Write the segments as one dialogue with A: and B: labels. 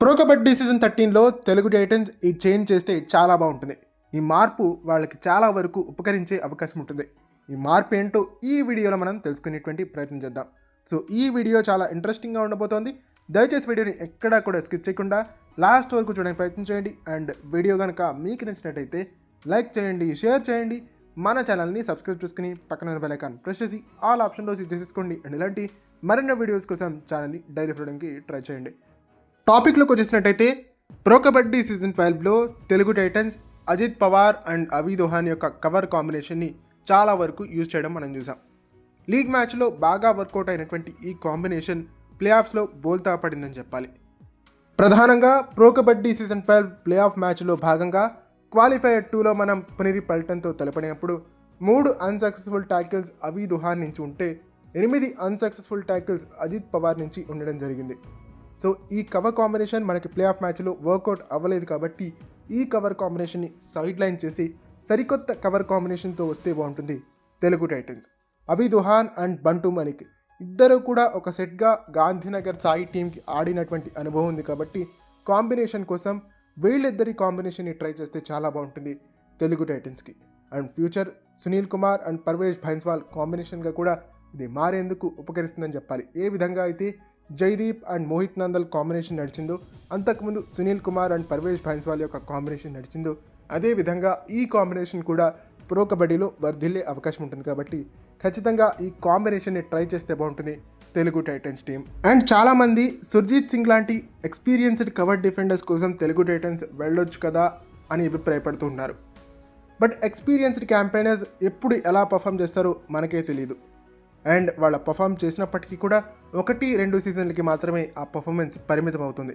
A: Pro kabaddi season థర్టీన్లో Telugu Titans ఈ change చేస్తే చాలా బాగుంటుంది. ఈ మార్పు వాళ్ళకి చాలా వరకు ఉపకరించే అవకాశం ఉంటుంది. ఈ మార్పు ఏంటో ఈ వీడియోలో మనం తెలుసుకునేటువంటి ప్రయత్నం చేద్దాం. సో ఈ వీడియో చాలా ఇంట్రెస్టింగ్గా ఉండబోతోంది. దయచేసి వీడియోని ఎక్కడా కూడా స్కిప్ చేయకుండా లాస్ట్ వరకు చూడడానికి ప్రయత్నం చేయండి. అండ్ వీడియో కనుక మీకు నచ్చినట్టయితే లైక్ చేయండి షేర్ చేయండి. మన ఛానల్ని సబ్స్క్రైబ్ చేసుకుని పక్కన బెల్ ఐకాన్ ప్రెస్ చేసి ఆల్ ఆప్షన్లో చేసేసుకోండి. అండ్ ఇలాంటి మరిన్ని వీడియోస్ కోసం ఛానల్ని డైరీ చూడడానికి ట్రై చేయండి. టాపిక్లోకి వచ్చేసినట్టయితే ప్రో కబడ్డీ సీజన్ ట్వెల్వ్లో తెలుగు టైటన్స్ అజిత్ పవార్ అండ్ అవి దోహాన్ యొక్క కవర్ కాంబినేషన్ని చాలా వరకు యూజ్ చేయడం మనం చూసాం. లీగ్ మ్యాచ్లో బాగా వర్కౌట్ అయినటువంటి ఈ కాంబినేషన్ ప్లే ఆఫ్స్లో బోల్తా పడిందని చెప్పాలి. ప్రధానంగా pro kabaddi season twelve play off మ్యాచ్లో భాగంగా క్వాలిఫైయర్ టూలో మనం పునిరి పల్టన్తో తలపడినప్పుడు మూడు అన్సక్సెస్ఫుల్ ట్యాకిల్స్ అవి దుహార్ నుంచి ఉంటే ఎనిమిది అన్సక్సెస్ఫుల్ ట్యాకిల్స్ అజిత్ పవార్ నుంచి ఉండడం జరిగింది. సో ఈ కవర్ కాంబినేషన్ మనకి ప్లే ఆఫ్ మ్యాచ్లో వర్కౌట్ అవ్వలేదు కాబట్టి ఈ కవర్ కాంబినేషన్ని సైడ్ లైన్ చేసి సరికొత్త కవర్ కాంబినేషన్తో వస్తే బాగుంటుంది తెలుగు టైటన్స్ అవి దుహాన్ అండ్ బంటు మలిక్ ఇద్దరు కూడా ఒక సెట్గా గాంధీనగర్ సాయి టీంకి ఆడినటువంటి అనుభవం ఉంది కాబట్టి కాంబినేషన్ కోసం వీళ్ళిద్దరి కాంబినేషన్ని ట్రై చేస్తే చాలా బాగుంటుంది Telugu టైటన్స్కి and future Sunil Kumar and Parvesh Bhainswal కాంబినేషన్గా కూడా ఇది మారేందుకు ఉపకరిస్తుందని చెప్పాలి. ఏ విధంగా అయితే జైదీప్ అండ్ మోహిత్ నందల్ కాంబినేషన్ నడిచిందో అంతకుముందు సునీల్ కుమార్ అండ్ పర్వేష్ భైన్స్వాల్ యొక్క కాంబినేషన్ నడిచిందో అదే విధంగా ఈ కాంబినేషన్ కూడా ప్రో కబడ్డీలో వర్ధిల్లే అవకాశం ఉంటుంది కాబట్టి ఖచ్చితంగా ఈ కాంబినేషన్ని ట్రై చేస్తే బాగుంటుంది తెలుగు టైటన్స్ టీం. అండ్ చాలామంది సుర్జీత్ సింగ్ లాంటి ఎక్స్పీరియన్స్డ్ కవర్ డిఫెండర్స్ కోసం తెలుగు టైటన్స్ వెళ్ళొచ్చు కదా అని అభిప్రాయపడుతూ ఉన్నారు. బట్ ఎక్స్పీరియన్స్డ్ క్యాంపెయినర్స్ ఎప్పుడు ఎలా పర్ఫామ్ చేస్తారో మనకే తెలియదు అండ్ వాళ్ళ పర్ఫామ్ చేసినప్పటికీ కూడా ఒకటి రెండు సీజన్లకి మాత్రమే ఆ పర్ఫార్మెన్స్ పరిమితం అవుతుంది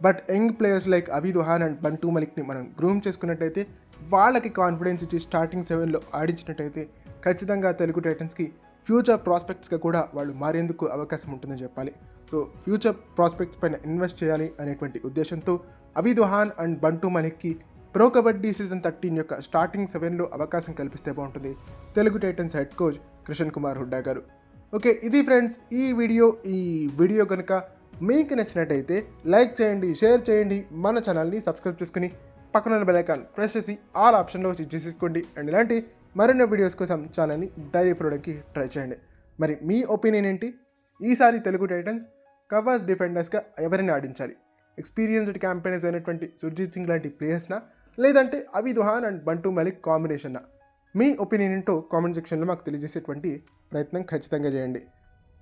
A: బట్ యంగ్ ప్లేయర్స్ లైక్ అవి దుహాన్ అండ్ బంటూ మలిక్ని మనం గ్రూమ్ చేసుకున్నట్టయితే వాళ్ళకి కాన్ఫిడెన్స్ ఇచ్చి స్టార్టింగ్ సెవెన్లో ఆడించినట్టయితే ఖచ్చితంగా తెలుగు టైటన్స్కి ఫ్యూచర్ ప్రాస్పెక్ట్స్గా కూడా వాళ్ళు మారేందుకు అవకాశం ఉంటుందని చెప్పాలి. సో ఫ్యూచర్ ప్రాస్పెక్ట్స్ పైన ఇన్వెస్ట్ చేయాలి అనేటువంటి ఉద్దేశంతో అవి దుహాన్ అండ్ బంటూ మలిక్కి ప్రో కబడ్డీ సీజన్ థర్టీన్ యొక్క స్టార్టింగ్ సెవెన్లో అవకాశం కల్పిస్తే బాగుంటుంది. Telugu Titans head coach Kishan Kumar Hooda garu. Okay ఇది ఫ్రెండ్స్ ఈ వీడియో ఈ వీడియో కనుక మీకు నచ్చినట్టయితే లైక్ చేయండి షేర్ చేయండి మన ఛానల్ని సబ్స్క్రైబ్ చేసుకుని పక్కన బెల్ ఐకాన్ ప్రెస్ చేసి ఆల్ ఆప్షన్లో చేసేసుకోండి అండ్ ఇలాంటి మరిన్ని వీడియోస్ కోసం ఛానల్ని డైరీ ఫోర్డకి ట్రై చేయండి. మరి మీ ఒపీనియన్ ఏంటి? ఈసారి తెలుగు టైటన్స్ కవర్స్ డిఫెండర్స్గా ఎవరిని ఆడించాలి? ఎక్స్పీరియన్స్డ్ క్యాంపెయినర్స్ అయినటువంటి సుర్జీత్ సింగ్ లాంటి ప్లేయర్స్నా లేదంటే అవి దుహాన్ అండ్ బంటు మలిక్ కాంబినేషన్నా మీ ఒపీనియన్ ఏంటో కామెంట్ సెక్షన్లో మాకు తెలియజేసేటువంటి ప్రయత్నం ఖచ్చితంగా చేయండి.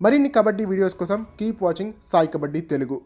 A: మరిన్ని కబడ్డీ వీడియోస్ కోసం కీప్ వాచింగ్ సాయి కబడ్డీ తెలుగు.